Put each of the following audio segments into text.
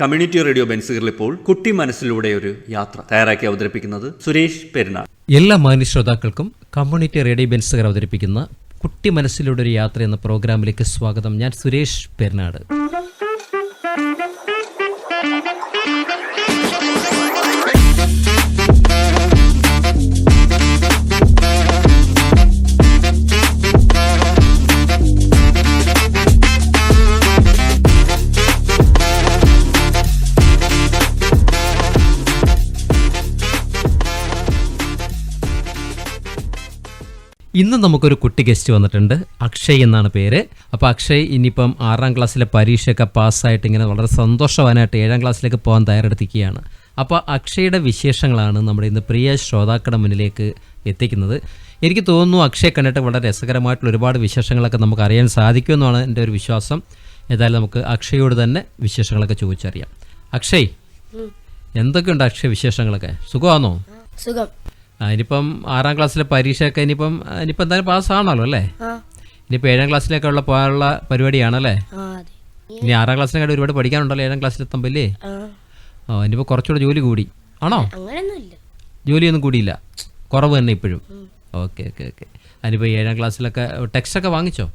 Community radio ബെൻസുകളിൽ ഇപ്പോൾ കുട്ടി മനസ്സിലൂടെ ഒരു യാത്ര തയ്യാറാക്കി അവതരിപ്പിക്കുന്നത് സുരേഷ് പെരുന്നാൾ. എല്ലാ മാന്യ ശ്രോതാക്കൾക്കും കമ്മ്യൂണിറ്റി റേഡിയോ ബെൻസുകർ അവതരിപ്പിക്കുന്ന കുട്ടി മനസ്സിലൂടെ ഒരു യാത്ര എന്ന പ്രോഗ്രാമിലേക്ക് സ്വാഗതം. ഞാൻ സുരേഷ് പെരുന്നാട് ഇന്ന് നമുക്കൊരു കുട്ടി ഗസ്റ്റ് വന്നിട്ടുണ്ട്. അക്ഷയ് എന്നാണ് പേര്. അപ്പോൾ അക്ഷയ് ഇനിയിപ്പം ആറാം ക്ലാസ്സിലെ പരീക്ഷയൊക്കെ പാസ്സായിട്ട് ഇങ്ങനെ വളരെ സന്തോഷവാനായിട്ട് ഏഴാം ക്ലാസ്സിലേക്ക് പോകാൻ തയ്യാറെടുത്തിരിക്കുകയാണ്. അപ്പോൾ അക്ഷയുടെ വിശേഷങ്ങളാണ് നമ്മുടെ ഇന്ന് പ്രിയ ശ്രോതാക്കളുടെ മുന്നിലേക്ക് എത്തിക്കുന്നത്. എനിക്ക് തോന്നുന്നു അക്ഷയെ കണ്ടിട്ട് വളരെ രസകരമായിട്ടുള്ള ഒരുപാട് വിശേഷങ്ങളൊക്കെ നമുക്ക് അറിയാൻ സാധിക്കുമെന്നാണ് എന്റെ ഒരു വിശ്വാസം. ഏതായാലും നമുക്ക് അക്ഷയോട് തന്നെ വിശേഷങ്ങളൊക്കെ ചോദിച്ചറിയാം. അക്ഷയ് എന്തൊക്കെയുണ്ട് അക്ഷയ വിശേഷങ്ങളൊക്കെ? സുഖമാണോ? സുഖം. ഇനിയിപ്പം ആറാം ക്ലാസ്സിലെ പരീക്ഷയൊക്കെ ഇനിയിപ്പം ഇനിയിപ്പം എന്തായാലും പാസ്സാണല്ലോ അല്ലേ? ഇനിയിപ്പോൾ ഏഴാം ക്ലാസ്സിലേക്കുള്ള പോകാനുള്ള പരിപാടിയാണല്ലേ? ഇനി ആറാം ക്ലാസ്സിനെക്കാട്ട് ഒരുപാട് പഠിക്കാനുണ്ടല്ലോ ഏഴാം ക്ലാസ്സിൽ എത്തുമ്പോല്ലേ ഓ ഇനിയിപ്പോൾ കുറച്ചുകൂടെ ജോലി കൂടി. ആണോ? ജോലിയൊന്നും കൂടിയില്ല. കുറവ് തന്നെ ഇപ്പോഴും. Okay okay okay. അതിനിപ്പോൾ ഏഴാം ക്ലാസ്സിലൊക്കെ ടെക്സ്റ്റ് ഒക്കെ വാങ്ങിച്ചോ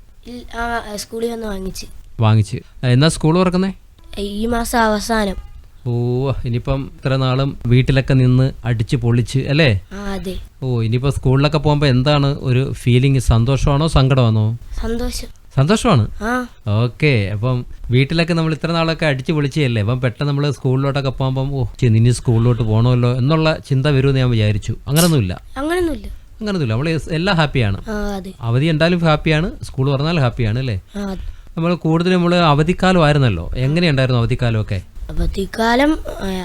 സ്കൂളിൽ വന്ന് വാങ്ങിച്ച്. വാങ്ങിച്ച്. എന്നാ സ്കൂൾ തുറക്കുന്നേ? ഈ മാസം അവസാനം. ഓ ഇനിയിപ്പം ഇത്ര നാളും വീട്ടിലൊക്കെ നിന്ന് അടിച്ച് പൊളിച്ച് അല്ലേ? അതെ. ഓ ഇനിയിപ്പോൾ സ്കൂളിലൊക്കെ പോകുമ്പോ എന്താണ് ഒരു ഫീലിംഗ് സന്തോഷമാണോ സങ്കടമാണോ? സന്തോഷം. സന്തോഷമാണ്? ഓക്കെ അപ്പം വീട്ടിലൊക്കെ നമ്മൾ ഇത്ര നാളൊക്കെ അടിച്ച് പൊളിച്ചല്ലേ അപ്പം പെട്ടെന്ന് നമ്മൾ സ്കൂളിലോട്ടൊക്കെ പോകുമ്പോ ഓ ഇനി സ്കൂളിലോട്ട് പോകണമല്ലോ എന്നുള്ള ചിന്ത വരുമെന്ന് ഞാൻ വിചാരിച്ചു. അങ്ങനൊന്നുമില്ല. അങ്ങനൊന്നുമില്ല. അങ്ങനൊന്നുമില്ല. നമ്മൾ എല്ലാം ഹാപ്പിയാണ്. അവധി എന്തായാലും ഹാപ്പിയാണ്. സ്കൂൾ പറഞ്ഞാലും ഹാപ്പിയാണ് അല്ലേ? നമ്മൾ കൂടുതലും നമ്മൾ അവധിക്കാലം ആയിരുന്നല്ലോ. എങ്ങനെയുണ്ടായിരുന്നു അവധിക്കാലമൊക്കെ?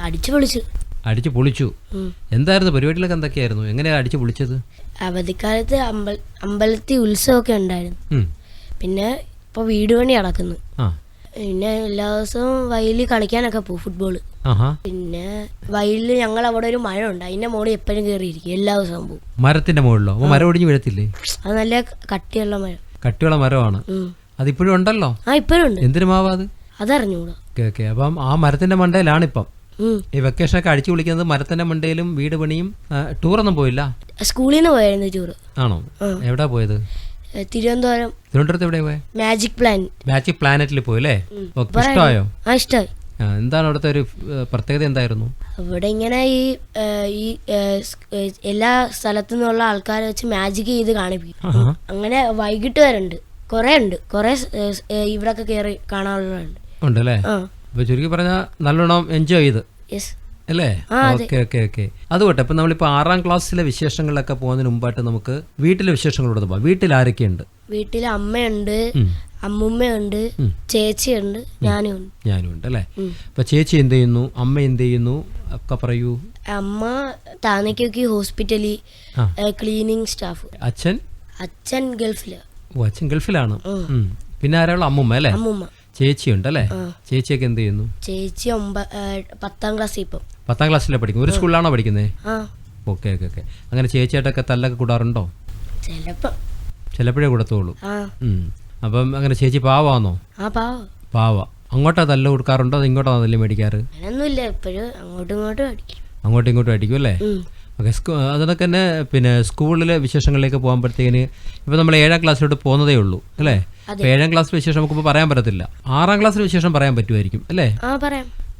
അടിച്ചു പൊളിച്ചു. അടിച്ച് പൊളിച്ചു. എന്തായിരുന്നു? പരിപാടികളൊക്കെ എന്തൊക്കെയായിരുന്നു? എങ്ങനെയാണ് അടിച്ചു പൊളിച്ചത്? അവധിക്കാലത്ത് അമ്പൽ അമ്പലത്തിൽ ഉത്സവമൊക്കെ ഉണ്ടായിരുന്നു. പിന്നെ ഇപ്പൊ വീട് പണി നടക്കുന്നു. പിന്നെ എല്ലാ ദിവസവും വയലിൽ കളിക്കാനൊക്കെ പോകും ഫുട്ബോൾ പിന്നെ വയലിൽ ഞങ്ങൾ അവിടെ ഒരു മഴ ഉണ്ട്. അതിന്റെ മോളിൽ എപ്പോഴും കയറിയിരിക്കും എല്ലാ ദിവസവും പോകും. മരത്തിന്റെ മുകളിലോ മരം ഒടിഞ്ഞു വീഴത്തില്ലേ? അത് നല്ല കട്ടിയുള്ള മരം. കട്ടിയുള്ള മരമാണ്. അതിപ്പോഴും ഉണ്ടല്ലോ? ആ ഇപ്പോഴും ഉണ്ട്. എന്തിനു മാവാ അത്? അതറിഞ്ഞൂടാ ഓക്കെ ഓക്കെ അപ്പം ആ മരത്തിന്റെ മണ്ടയിലാണ് ഇപ്പം ഈ വെക്കേഷൻ ഒക്കെ അടിച്ചു വിളിക്കുന്നത് മരത്തിന്റെ മണ്ടയിലും വീട് പണിയും ടൂറൊന്നും പോയില്ല? സ്കൂളിൽ നിന്ന് പോയായിരുന്നു ടൂർ ആണോ? എവിടാ പോയത്? തിരുവനന്തപുരം. തിരുവനന്തപുരത്ത് എവിടെ പോയത് മാജിക് പ്ലാനറ്റ് മാജിക് പ്ലാനറ്റിൽ പോയല്ലേ ഇഷ്ടമായോ ഇഷ്ടമായി എന്താണ് അവിടുത്തെ ഒരു പ്രത്യേകത എന്തായിരുന്നു? അവിടെ ഇങ്ങനെ ഈ ഈ എല്ലാ സ്ഥലത്തു നിന്നുള്ള ആൾക്കാരെ വെച്ച് മാജിക് ചെയ്ത് കാണിപ്പിക്കും. അങ്ങനെ വൈകിട്ട് വരെ ഉണ്ട് കുറേ ഉണ്ട് കൊറേ ഇവിടൊക്കെ കയറി കാണാനുള്ളതുണ്ട് ഉണ്ട് അല്ലേ ആ. അപ്പൊ ചുരുക്കി പറഞ്ഞാൽ നല്ലോണം എൻജോയ് ചെയ്ത്. അല്ലേ? ഓക്കെ. Okay okay. അതുകൊട്ടെ ഇപ്പൊ നമ്മളിപ്പോ ആറാം ക്ലാസ്സിലെ വിശേഷങ്ങളിലൊക്കെ പോകുന്നതിന് മുമ്പായിട്ട് നമുക്ക് വീട്ടിലെ വിശേഷങ്ങളോട് പോവാം. വീട്ടിൽ ആരൊക്കെയുണ്ട്? വീട്ടിൽ അമ്മയുണ്ട്. അമ്മുമ്മയുണ്ട് ചേച്ചിയുണ്ട് ഞാനും ഉണ്ട് ഞാനും ഉണ്ട് അല്ലേ. അപ്പൊ ചേച്ചി എന്ത് ചെയ്യുന്നു? അമ്മ എന്ത് ചെയ്യുന്നു? ഒക്കെ പറയൂ. അമ്മ താനക്കൊക്കെ ഹോസ്പിറ്റലിൽ. Cleaning staff. അച്ഛൻ? അച്ഛൻ ഗൾഫിൽ. ഓ അച്ഛൻ ഗൾഫിലാണ്. പിന്നെ ആരാളും അമ്മുമ്മ അല്ലേ? അമ്മുമ്മ. ചേച്ചിയുണ്ട് അല്ലേ ചേച്ചിയൊക്കെ എന്ത് ചെയ്യുന്നു? ചേച്ചി പത്താം ക്ലാസ് ഇപ്പം. പത്താം ക്ലാസ്സിലെ പഠിക്കുന്നു ഒരു സ്കൂളിലാണോ പഠിക്കുന്നത് ഓക്കെ ഓക്കെ ഓക്കെ. അങ്ങനെ ചേച്ചിയായിട്ടൊക്കെ തല്ലൊക്കെ കൂടാറുണ്ടോ? ചിലപ്പം. ചിലപ്പോഴേ കൊടുത്തോളൂ അപ്പം അങ്ങനെ ചേച്ചി പാവാന്നോ? പാവ. അങ്ങോട്ടാ തല്ല് കൊടുക്കാറുണ്ടോ? അത് ഇങ്ങോട്ടാ തല്ല് മേടിക്കാറ്? അങ്ങോട്ടും ഇങ്ങോട്ടും അടിക്കും. അങ്ങോട്ടും ഇങ്ങോട്ടും അടിക്കും അല്ലേ. ഓക്കെ സ്കൂ അതൊക്കെ തന്നെ പിന്നെ സ്കൂളിലെ വിശേഷങ്ങളിലേക്ക് പോകുമ്പോഴത്തേക്കിന് ഇപ്പോൾ നമ്മൾ ഏഴാം ക്ലാസ്സിലോട്ട് പോകുന്നതേ ഉള്ളൂ അല്ലേ? അപ്പോൾ ഏഴാം ക്ലാസ്സിലെ വിശേഷം നമുക്കിപ്പോൾ പറയാൻ പറ്റത്തില്ല. ആറാം ക്ലാസ്സിലെ വിശേഷം പറയാൻ പറ്റുമായിരിക്കും അല്ലേ?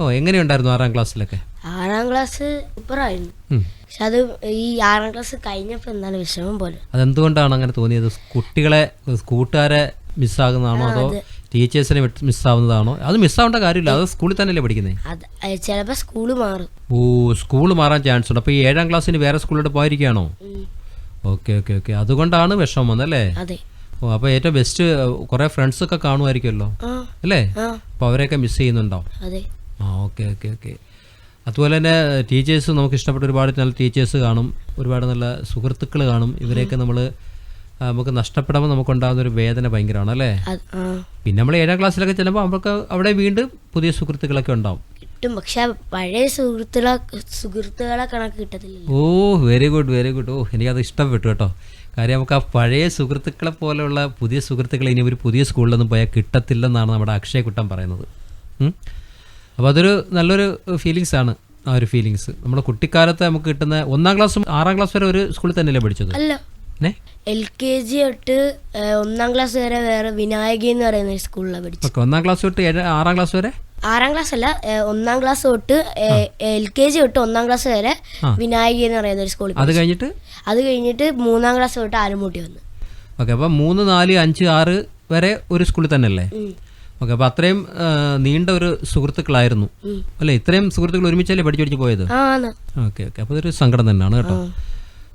ഓ എങ്ങനെയുണ്ടായിരുന്നു ആറാം ക്ലാസ്സിലൊക്കെ? ആറാം ക്ലാസ് സൂപ്പറായിരുന്നു. പക്ഷെ അത് ഈ ആറാം ക്ലാസ് കഴിഞ്ഞപ്പോൾ എന്താണ് വിഷമം പോലെ? അതെന്തുകൊണ്ടാണ് അങ്ങനെ തോന്നിയത്? കുട്ടികളെ കൂട്ടുകാരെ മിസ്സാകുന്നതാണോ അതോ. ടീച്ചേഴ്സിനെ മിസ്സാവുന്നതാണോ? അത് മിസ്സാവേണ്ട കാര്യമില്ല. അത് സ്കൂളിൽ തന്നെയല്ലേ പഠിക്കുന്നത് അത് ചിലപ്പോൾ സ്കൂൾ മാറും. ഓ സ്കൂൾ മാറാൻ ചാൻസ് ഉണ്ട്. അപ്പോൾ ഈ ഏഴാം ക്ലാസ്സിന് വേറെ സ്കൂളിലോട്ട് പോയിരിക്കുകയാണോ. Okay okay okay. അതുകൊണ്ടാണ് വിഷമം വന്നല്ലേ അതെ. ഓ അപ്പോൾ ഏറ്റവും ബെസ്റ്റ് കുറേ ഫ്രണ്ട്സൊക്കെ കാണുമായിരിക്കുമല്ലോ? ആ അല്ലേ? അപ്പൊ അപ്പോൾ അവരെയൊക്കെ മിസ് ചെയ്യുന്നുണ്ടോ? അതെ. ആ ഓക്കെ ഓക്കെ ഓക്കെ. അതുപോലെ തന്നെ ടീച്ചേഴ്സ് നമുക്ക് ഇഷ്ടപ്പെട്ട ഒരുപാട് നല്ല ടീച്ചേഴ്സ് കാണും. ഒരുപാട് നല്ല സുഹൃത്തുക്കൾ കാണും. ഇവരെയൊക്കെ നമ്മൾ നമുക്ക് നഷ്ടപ്പെടുമ്പോൾ നമുക്കുണ്ടാകുന്ന ഒരു വേദന ഭയങ്കരമാണ് അല്ലേ? പിന്നെ നമ്മൾ ഏഴാം ക്ലാസ്സിലൊക്കെ ചെല്ലുമ്പോൾ നമുക്ക് അവിടെ വീണ്ടും പുതിയ സുഹൃത്തുക്കളൊക്കെ ഉണ്ടാവും. കിട്ടും പക്ഷെ പഴയ സുഹൃത്തുക്കളെ സുഹൃത്തുക്കളെ കണക്ക് കിട്ടത്തില്ല ഓ വെരി ഗുഡ് വെരി ഗുഡ് ഓ എനിക്കത് ഇഷ്ടപ്പെട്ടു കേട്ടോ. കാര്യം നമുക്ക് ആ പഴയ സുഹൃത്തുക്കളെ പോലെയുള്ള പുതിയ സുഹൃത്തുക്കളെ ഇനി ഒരു പുതിയ സ്കൂളിലൊന്നും പോയാൽ കിട്ടത്തില്ലെന്നാണ് നമ്മുടെ അക്ഷയ കുട്ടൻ പറയുന്നത്. അപ്പോൾ അതൊരു നല്ലൊരു ഫീലിങ്സ് ആണ് ആ ഒരു ഫീലിങ്സ് നമ്മുടെ കുട്ടിക്കാലത്ത് നമുക്ക് കിട്ടുന്ന ഒന്നാം ക്ലാസ്സും ആറാം ക്ലാസ് വരെ ഒരു സ്കൂളിൽ തന്നെയല്ലേ പഠിച്ചത്? അല്ല. എൽ കെ ജി തൊട്ട് ഒന്നാം ക്ലാസ് വരെ വേറെ വിനായകി എന്ന് പറയുന്ന ഒരു സ്കൂളിലാണ് പഠിച്ചത്. ഓക്കെ ഒന്നാം ക്ലാസ് തൊട്ട് ഏഴ് ആറാം ക്ലാസ് വരെ? ആറാം ക്ലാസ് അല്ല ഒന്നാം ക്ലാസ് തൊട്ട് എൽ കെ ജി തൊട്ട് ഒന്നാം ക്ലാസ് വരെ. വിനായകി എന്ന് പറയുന്ന ഒരു സ്കൂളിൽ അത്. കഴിഞ്ഞിട്ട്? അത് കഴിഞ്ഞിട്ട് മൂന്നാം ക്ലാസ് തൊട്ട് ആലുമൂട്ടി വന്നു. ഓക്കെ അപ്പം മൂന്ന് നാല് അഞ്ച് ആറ് വരെ ഒരു സ്കൂളിൽ തന്നെ അല്ലേ ഓക്കെ അപ്പോൾ അത്രയും നീണ്ട ഒരു സുഹൃത്തുക്കളായിരുന്നു. അല്ലെ ഇത്രയും സുഹൃത്തുക്കൾ ഒരുമിച്ചല്ലേ പഠിച്ചു പഠിച്ച് പോയത്? ഓക്കെ ഓക്കെ അപ്പോൾ ഇതൊരു സങ്കടം തന്നെയാണ് കേട്ടോ.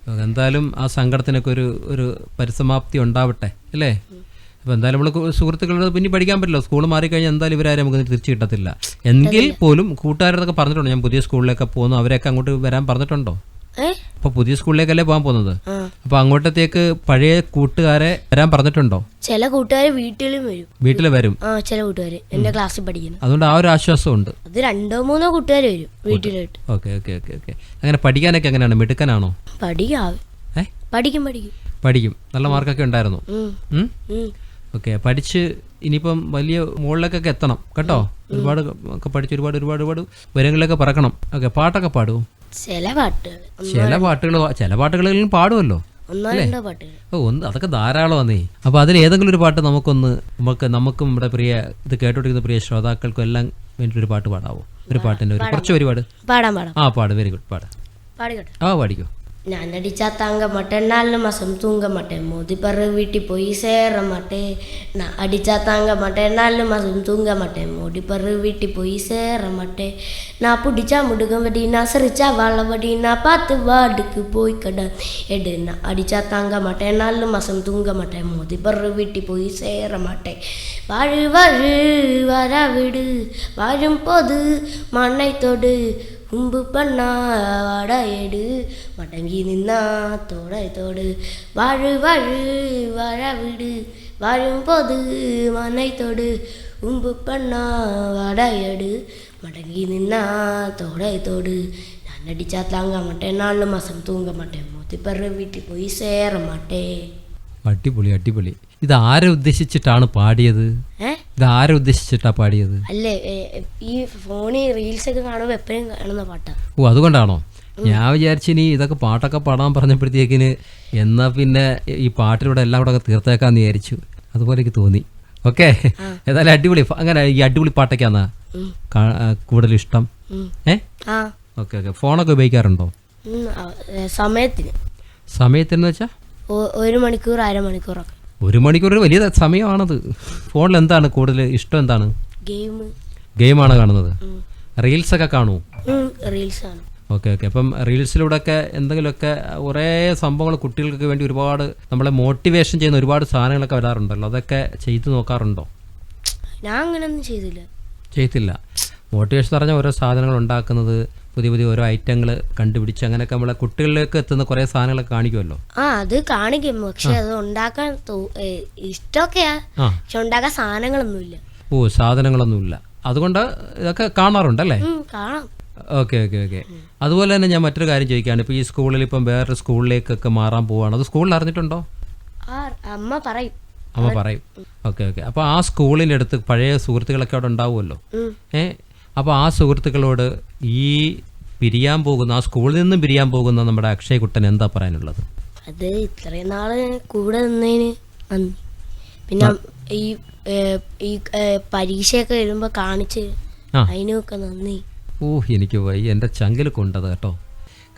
എന്തായാലും ആ സങ്കടത്തിനൊക്കെ ഒരു ഒരു പരിസമാപ്തി ഉണ്ടാവട്ടെ അല്ലേ? അപ്പോൾ എന്തായാലും നമ്മൾ സുഹൃത്തുക്കളോട് പിന്നെ പഠിക്കാൻ പറ്റില്ല. സ്കൂൾ മാറിക്കഴിഞ്ഞാൽ എന്തായാലും ഇവരാരും നമുക്ക് തിരിച്ചു കിട്ടത്തില്ല. എങ്കിൽ പോലും കൂട്ടുകാരോടൊക്കെ പറഞ്ഞിട്ടുണ്ടോ. ഞാൻ പുതിയ സ്കൂളിലൊക്കെ പോകുന്നു. അവരെയൊക്കെ അങ്ങോട്ട് വരാൻ പറഞ്ഞിട്ടുണ്ടോ? ഏ? അപ്പോൾ പുതിയ സ്കൂളിലേക്കല്ലേ പോകാൻ പോകുന്നത്? അപ്പൊ അങ്ങോട്ടത്തേക്ക് പഴയ കൂട്ടുകാരെ വരാൻ പറഞ്ഞിട്ടുണ്ടോ? ചില കൂട്ടുകാർ വീട്ടിലും വരും. വീട്ടിൽ വരും? ആ ചില കൂട്ടുകാർ എന്റെ ക്ലാസ്സിൽ പഠിക്കുന്നു. അതുകൊണ്ട് ആ ഒരു ആശ്വാസം ഉണ്ട് അത് രണ്ടോ മൂന്നോ കൂട്ടുകാർ വരും വീട്ടിലോട്ട്. Okay okay okay okay. അങ്ങനെ പഠിക്കാനൊക്കെ എങ്ങനെയാണ്? മിടുക്കനാണോ? പഠിക്കാം പഠിക്കും പഠിക്കും. പഠിക്കും. നല്ല മാർക്കൊക്കെ ഉണ്ടായിരുന്നു. ഓക്കെ പഠിച്ച് ഇനിയിപ്പം വലിയ മുകളിലേക്കൊക്കെ എത്തണം. കേട്ടോ? ഒരുപാട് ഒക്കെ പഠിച്ച് ഒരുപാട് ഒരുപാട് ഒരുപാട് ഉയരങ്ങളിലൊക്കെ പറക്കണം. ഓക്കെ പാട്ടൊക്കെ പാടുമോ ചില പാട്ടുകൾ ചില പാട്ടുകൾ ചില പാട്ടുകളിലും പാടുമല്ലോ ഒന്നോ ഓ അതൊക്കെ ധാരാളമാന്നേ അപ്പൊ അതിൽ ഏതെങ്കിലും ഒരു പാട്ട് നമുക്കൊന്ന് നമുക്ക് നമുക്കും ഇവിടെ പ്രിയ ഇത് കേട്ടോണ്ടിരിക്കുന്ന പ്രിയ ശ്രോതാക്കൾക്കും എല്ലാം വേണ്ടി ഒരു പാട്ട് പാടാവോ? ഒരു പാട്ടിന്റെ ഒരു കുറച്ച് ഒരുപാട് പാടാം ആ പാട്. വെരി ഗുഡ് പാട്. ആ പാടിക്കോ. நான் அடிச்சா தாங்க மாட்டேன் நாலு மாதம் தூங்க மாட்டேன். மோதி பரு வீட்டு போய் சேர மாட்டேன். நான் அடிச்சா தாங்க மாட்டேன் நாலு மாதம் தூங்க மாட்டேன். மோடி பரு வீட்டு போய் சேர மாட்டேன். நான் பிடிச்சா முடுகம் வடி நான் சிரிச்சா வாழ வடி நான் பார்த்து வார்டுக்கு போய் கடை. எடு நான் அடிச்சா தாங்க மாட்டேன் நாலு மாதம் தூங்க மாட்டேன். மோதி பரு வீட்டு போய் சேர மாட்டேன். வாழு வாழு வர விடு. வாழும் போது மண்ணை தொடு. கும்பு பண்ணா வாடா எடு மடங்கி நின்னா தோட தோடு வாழு வாழு வாழ விடு வாழும் போது மனை தொடு உம்பு பண்ணா வாடா எடு மடங்கி நின்னா தோட தோடு நான் அடிச்சா தாங்க மாட்டேன் நாலு மாதம் தூங்க மாட்டேன் மூத்தி பரு வீட்டுக்கு போய் சேர மாட்டேன் അടിപൊളി അടിപൊളി ഇത് ആരെ ഉദ്ദേശിച്ചിട്ടാണ് പാടിയത് ഏ ഇത് പാടിയത്? അല്ലേ ഈ ഫോണിൽ റീൽസ് ഒക്കെ കാണുമ്പോൾ എപ്പോഴും കാണുന്ന പാട്ടാ. ഓ അതുകൊണ്ടാണോ? ഞാൻ വിചാരിച്ചു ഇനി ഇതൊക്കെ പാട്ടൊക്കെ പാടാൻ പറഞ്ഞപ്പോഴത്തേക്കിന് എന്നാ പിന്നെ ഈ പാട്ടിലൂടെ എല്ലാം കൂടെ തീർത്തേക്കാന്ന് വിചാരിച്ചു. അതുപോലെ എനിക്ക് തോന്നി. ഓക്കെ? ഏതായാലും അടിപൊളി. അങ്ങനെ ഈ അടിപൊളി പാട്ടൊക്കെയാന്നാ. കൂടുതൽ ഇഷ്ടം. ഏ? ആ. Okay okay. ഫോണൊക്കെ ഉപയോഗിക്കാറുണ്ടോ? സമയത്തിന്. സമയത്തിന് വെച്ചാ? ഒരു മണിക്കൂർ അരമണിക്കൂറൊക്കെ. ഒരു മണിക്കൂർ വലിയ സമയമാണത്. ഫോണിൽ എന്താണ് കൂടുതൽ ഇഷ്ടം എന്താണ്? ഗെയിം. ഗെയിമാണ് കാണുന്നത്. റീൽസ് ഒക്കെ കാണൂ? ആണ് ഓക്കെ ഓക്കെ. അപ്പം റീൽസിലൂടെയൊക്കെ എന്തെങ്കിലുമൊക്കെ കുറേ സംഭവങ്ങൾ കുട്ടികൾക്ക് വേണ്ടി ഒരുപാട് നമ്മളെ മോട്ടിവേഷൻ ചെയ്യുന്ന ഒരുപാട് സാധനങ്ങളൊക്കെ വരാറുണ്ടല്ലോ. അതൊക്കെ ചെയ്തു നോക്കാറുണ്ടോ? ഞാൻ അങ്ങനെയൊന്നും ചെയ്തില്ല. ചെയ്തില്ല. മോട്ടിവേഷൻ പറഞ്ഞ ഓരോ സാധനങ്ങൾ ഉണ്ടാക്കുന്നത് പുതിയ പുതിയ ഓരോ ഐറ്റങ്ങൾ കണ്ടുപിടിച്ച് അങ്ങനെയൊക്കെ നമ്മളെ കുട്ടികളിലേക്ക് എത്തുന്ന കുറേ സാധനങ്ങളൊക്കെ കാണിക്കുമല്ലോ? ആ അത് കാണിക്കും. പക്ഷെ അത് ഉണ്ടാക്കാൻ ഇഷ്ടമൊക്കെയാ. പക്ഷെ ഉണ്ടാക്കാൻ സാധനങ്ങളൊന്നുമില്ല. ഓ സാധനങ്ങളൊന്നുമില്ല. അതുകൊണ്ട് ഇതൊക്കെ കാണാറുണ്ടല്ലേ? അല്ലേ കാണാം. Okay okay okay. അതുപോലെ തന്നെ ഞാൻ മറ്റൊരു കാര്യം ചോദിക്കാണ് ഇപ്പോൾ ഈ സ്കൂളിൽ ഇപ്പം വേറൊരു സ്കൂളിലേക്കൊക്കെ മാറാൻ പോവാണ്. അത് സ്കൂളിൽ അറിഞ്ഞിട്ടുണ്ടോ? അമ്മ പറയും. അമ്മ പറയും. Okay okay. അപ്പോൾ ആ സ്കൂളിന്റെ അടുത്ത് പഴയ സുഹൃത്തുക്കളൊക്കെ അവിടെ ഉണ്ടാവുമല്ലോ? ഏഹ് ഏ? അപ്പോൾ ആ സുഹൃത്തുക്കളോട് ഈ പിരിയാൻ പോകുന്ന ആ സ്കൂളിൽ നിന്നും പിരിയാൻ പോകുന്ന നമ്മുടെ അക്ഷയ് കുട്ടൻ എന്താ പറയാനുള്ളത്? അത് ഇത്രയും നാൾ കൂടെ നിന്നതിന് നന്ദി. പിന്നെ ഈ ഈ പരീക്ഷയൊക്കെ വരുമ്പോ കാണിച്ച്. അതിനൊക്കെ നന്ദി. ഓ എനിക്ക് വൈ എന്റെ ചങ്കിൽ കൊണ്ടത് കേട്ടോ.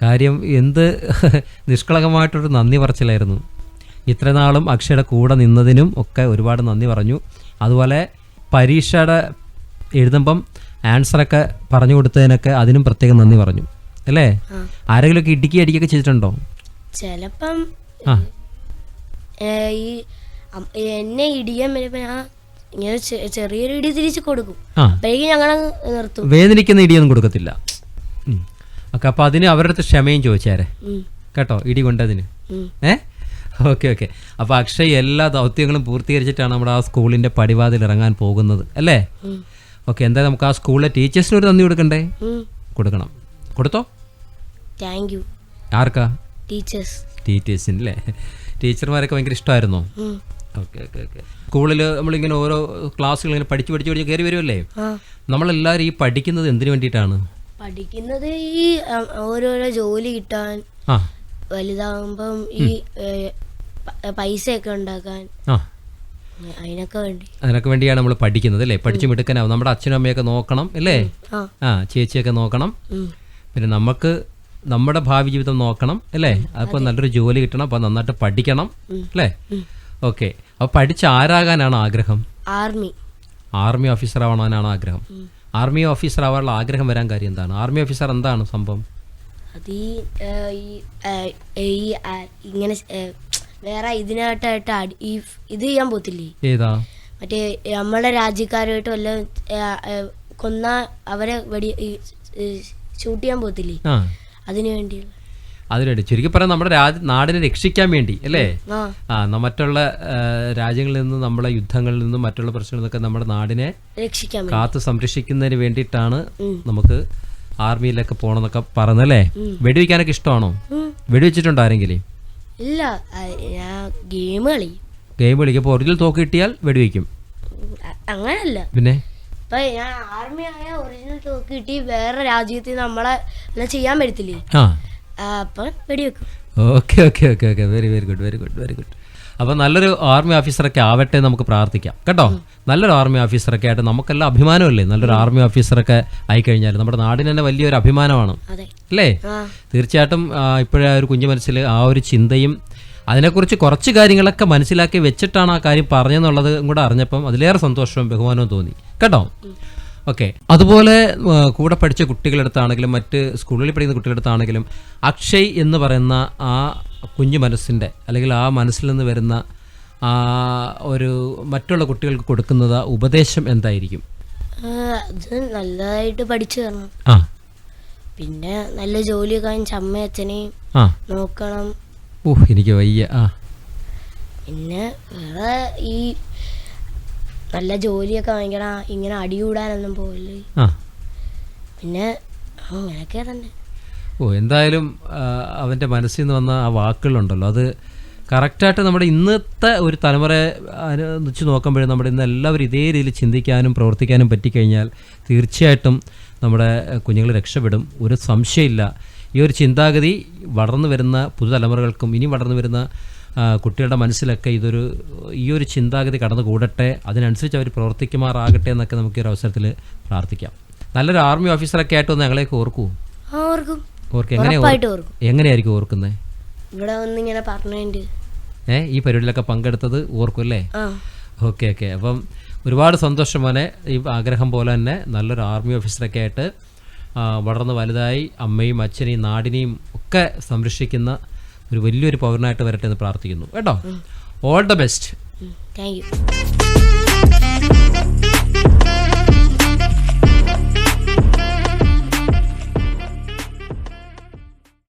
കാര്യം എന്ത് നിഷ്കളങ്കമായിട്ടൊരു നന്ദി പറച്ചിലായിരുന്നു. ഇത്ര നാളും അക്ഷയുടെ കൂടെ നിന്നതിനും ഒക്കെ ഒരുപാട് നന്ദി പറഞ്ഞു. അതുപോലെ പരീക്ഷയുടെ എഴുതുമ്പം ആൻസറൊക്കെ പറഞ്ഞു കൊടുത്തതിനൊക്കെ അതിനും പ്രത്യേകം നന്ദി പറഞ്ഞു. അല്ലേ? ആരെങ്കിലും ആരെങ്കിലുമൊക്കെ ഇടുക്കി അടിക്കൊക്കെ ചെയ്തിട്ടുണ്ടോ? ചിലപ്പം ആ. ഈ അം- എന്നെ ഇടിയാൻ വരുമ്പോ ഞാൻ ഇങ്ങനെ ചെ- ചെറിയൊരു ഇടി തിരിച്ച് കൊടുക്കും. ആ. അപ്പോഴേക്കും ഞങ്ങളങ്ങ് നിർത്തും. വേദനിക്കുന്ന ഇടിയൊന്നും കൊടുക്കത്തില്ല. ഉം. ഓക്കെ അപ്പോൾ അതിന് അവരുടെ അടുത്ത് ക്ഷമയും ചോദിച്ചാരെ. ഉം, കേട്ടോ ഇടി കൊണ്ടതിന്. ഉം. ഏ? Okay okay. അപ്പോൾ അക്ഷയ് എല്ലാ ദൗത്യങ്ങളും പൂർത്തീകരിച്ചിട്ടാണ് നമ്മുടെ ആ സ്കൂളിന്റെ പടിവാതിൽ ഇറങ്ങാൻ പോകുന്നത്. അല്ലേ? ഓക്കെ എന്താ നമുക്ക് ആ സ്കൂളിലെ ടീച്ചേഴ്സിന് ഒരു നന്ദി കൊടുക്കണ്ടേ? കൊടുക്കണം. കൊടുത്തോ? താങ്ക് യു ആർക്കാ? ടീച്ചേഴ്സ് ടീച്ചേഴ്സിന് അല്ലേ ടീച്ചർമാരൊക്കെ ഭയങ്കര ഇഷ്ടമായിരുന്നോ. Okay okay okay. സ്കൂളിൽ നമ്മളിങ്ങനെ ഓരോ ക്ലാസ്സുകൾ ഇങ്ങനെ പഠിച്ച് പഠിച്ച് പഠിച്ച് കയറി വരുമല്ലേ നമ്മളെല്ലാവരും ഈ പഠിക്കുന്നത് എന്തിനു വേണ്ടിയിട്ടാണ്? പഠിക്കുന്നത് ഈ ഓരോരോ ജോലി കിട്ടാൻ വലുതാകുമ്പം ഈ പൈസയൊക്കെ ഉണ്ടാക്കാൻ അതിനൊക്കെ വേണ്ടി. അതിനൊക്കെ വേണ്ടിയാണ് നമ്മൾ പഠിക്കുന്നത് അല്ലേ? പഠിച്ചു മിടുക്കനാവും. നമ്മുടെ അച്ഛനും അമ്മയൊക്കെ നോക്കണം അല്ലേ? ആ. ചേച്ചിയൊക്കെ നോക്കണം. പിന്നെ നമുക്ക് നമ്മുടെ ഭാവി ജീവിതം നോക്കണം അല്ലേ? അപ്പോൾ നല്ലൊരു ജോലി കിട്ടണം അപ്പോൾ നന്നായിട്ട് പഠിക്കണം അല്ലേ? ഓക്കെ. അപ്പോൾ പഠിച്ച് ആരാകാനാണ് ആഗ്രഹം? ആർമി. ആർമി ഓഫീസർ ആവണമെന്നാണ് ആഗ്രഹം ആർമി ഓഫീസർ ആവാനുള്ള ആഗ്രഹം വരാൻ കാര്യം എന്താണ്? ആർമി ഓഫീസർ എന്താണ് സംഭവം? അത് ഈ ഇങ്ങനെ വേറെ ഇതിനായിട്ടായിട്ട് അടി- ഈ ഇത് ചെയ്യാൻ പോത്തില്ലേ? ഏതാ? മറ്റേ നമ്മളെ രാജ്യക്കാരുമായിട്ട് വല്ല ഏ, ഏ, കൊന്ന അവരെ വെടി ഷൂട്ട് ചെയ്യാൻ പോത്തില്ലേ? ആ. അതിനു വേണ്ടി. അതിനുവേണ്ടി ചുരുക്കി പറയാൻ നമ്മുടെ രാജ്യ നാടിനെ രക്ഷിക്കാൻ വേണ്ടി അല്ലേ? ആ. ആ ന- മറ്റുള്ള ആ, രാജ്യങ്ങളിൽ നിന്നും നമ്മളെ യുദ്ധങ്ങളിൽ നിന്നും മറ്റുള്ള പ്രശ്നങ്ങളിൽ നിന്നൊക്കെ നമ്മുടെ നാടിനെ രക്ഷിക്കാൻ വേണ്ടി. കാത്തു സംരക്ഷിക്കുന്നതിന് വേണ്ടിയിട്ടാണ്. നമുക്ക് ആർമിയിലൊക്കെ പോകണമെന്നൊക്കെ പറഞ്ഞല്ലേ വെടിവെക്കാനൊക്കെ ഇഷ്ടമാണോ? വെടിവെച്ചിട്ടുണ്ടോ ആരെങ്കിലും? ഇല്ല ഞാൻ ഗെയിം കളി. ഗെയിം കളിക്കുമ്പോൾ ഒറിജിനൽ തോക്ക് കിട്ടിയാൽ വെടിവെക്കും. അങ്ങനല്ല. പിന്നെ? ഇപ്പൊ ഞാൻ ആർമി ആയ ഒറിജിനൽ തോക്ക് കിട്ടി വേറെ രാജ്യത്തിൽ നമ്മളെ എല്ലാം ചെയ്യാൻ പറ്റത്തില്ലേ? ആ. ആ, അപ്പം വെടിവെക്കും. Okay okay okay okay very very good very good very good അപ്പോൾ നല്ലൊരു ആർമി ഓഫീസറൊക്കെ ആവട്ടെ നമുക്ക് പ്രാർത്ഥിക്കാം. കേട്ടോ? നല്ലൊരു ആർമി ഓഫീസറൊക്കെ ആയിട്ട് നമുക്കെല്ലാം അഭിമാനമല്ലേ? നല്ലൊരു ആർമി ഓഫീസറൊക്കെ ആയിക്കഴിഞ്ഞാൽ നമ്മുടെ നാടിന് തന്നെ വലിയൊരു അഭിമാനമാണ്. അല്ലേ? തീർച്ചയായിട്ടും ഇപ്പോഴേ ഒരു കുഞ്ഞു മനസ്സിൽ ആ ഒരു ചിന്തയും അതിനെക്കുറിച്ച് കുറച്ച് കാര്യങ്ങളൊക്കെ മനസ്സിലാക്കി വെച്ചിട്ടാണ് ആ കാര്യം പറഞ്ഞെന്നുള്ളത് കൂടെ അറിഞ്ഞപ്പം അതിലേറെ സന്തോഷവും ബഹുമാനവും തോന്നി. കേട്ടോ? ഓക്കെ. അതുപോലെ കൂടെ പഠിച്ച കുട്ടികളെടുത്താണെങ്കിലും മറ്റ് സ്കൂളുകളിൽ പഠിക്കുന്ന കുട്ടികളെടുത്താണെങ്കിലും അക്ഷയ് എന്ന് പറയുന്ന ആ കുഞ്ഞു മനസ്സിന്റെ അല്ലെങ്കിൽ ആ മനസ്സിൽ നിന്ന് വരുന്ന ആ ഒരു മറ്റുള്ള കുട്ടികൾക്ക് കൊടുക്കുന്നത് ഉപദേശം എന്തായിരിക്കും? അത് നല്ലതായിട്ട് പഠിച്ചു തരണം. ആ. പിന്നെ നല്ല ജോലിയൊക്കെ വാങ്ങിച്ച് അമ്മയും അച്ഛനെയും ആ. നോക്കണം. ഓഹ് എനിക്ക് വയ്യ. ആ. പിന്നെ വേറെ ഈ നല്ല ജോലിയൊക്കെ വാങ്ങിക്കണം ഇങ്ങനെ അടികൂടാനൊന്നും പോവില്ല? ആ. പിന്നെ അങ്ങനെയൊക്കെ തന്നെ. ഓ എന്തായാലും അവന്റെ മനസ്സിൽ നിന്ന് വന്ന ആ വാക്കുകളുണ്ടല്ലോ. അത് കറക്റ്റായിട്ട് നമ്മുടെ ഇന്നത്തെ ഒരു തലമുറയെ വെച്ച് നോക്കുമ്പോഴും നമ്മുടെ ഇന്ന് എല്ലാവരും ഇതേ രീതിയിൽ ചിന്തിക്കാനും പ്രവർത്തിക്കാനും പറ്റിക്കഴിഞ്ഞാൽ തീർച്ചയായിട്ടും നമ്മുടെ കുഞ്ഞുങ്ങൾ രക്ഷപ്പെടും. ഒരു സംശയമില്ല. ഈ ഒരു ചിന്താഗതി വളർന്നു വരുന്ന പുതുതലമുറകൾക്കും ഇനി വളർന്നു വരുന്ന കുട്ടികളുടെ മനസ്സിലൊക്കെ ഇതൊരു ഈ ഒരു ചിന്താഗതി കടന്നു കൂടട്ടെ അതിനനുസരിച്ച് അവർ പ്രവർത്തിക്കുമാറാകട്ടെ എന്നൊക്കെ നമുക്ക് ഈ ഒരു അവസരത്തിൽ പ്രാർത്ഥിക്കാം. നല്ലൊരു ആർമി ഓഫീസറൊക്കെ ആയിട്ട് ഒന്ന് ഞങ്ങളെയൊക്കെ ഓർക്കൂ ഓർക്കും. എങ്ങനെയായിരിക്കും ഓർക്കുന്നത് ഇവിടെ വന്ന് ഇങ്ങനെ പറഞ്ഞുണ്ട്. ഏ ഈ പരിപാടിയിലൊക്കെ പങ്കെടുത്തത് ഓർക്കുമല്ലേ? Okay okay. അപ്പം ഒരുപാട് സന്തോഷം മോനെ. ഈ ആഗ്രഹം പോലെ തന്നെ നല്ലൊരു ആർമി ഓഫീസറൊക്കെ ആയിട്ട് വളർന്ന് വലുതായി അമ്മയും അച്ഛനെയും നാടിനെയും ഒക്കെ സംരക്ഷിക്കുന്ന ഒരു വലിയൊരു പൗരനായിട്ട് വരട്ടെ എന്ന് പ്രാർത്ഥിക്കുന്നു. കേട്ടോ? All the best thank you.